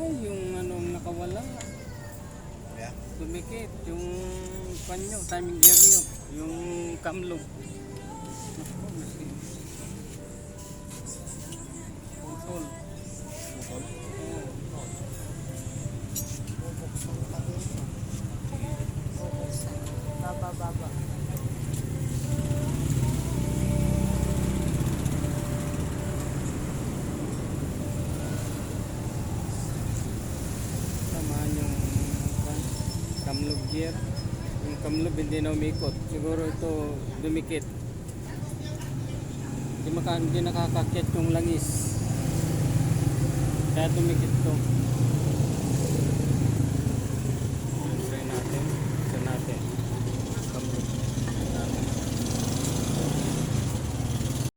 Yung anong nakawala. Yeah. Tumikit yung panyo, timing gear nyo, yung kamlog. Tamaan yung pan, kamlog gear. Yung kamlog hindi na umikot. Siguro ito dumikit. Hindi, maka, hindi nakakakit yung langis. Kaya dumikit to.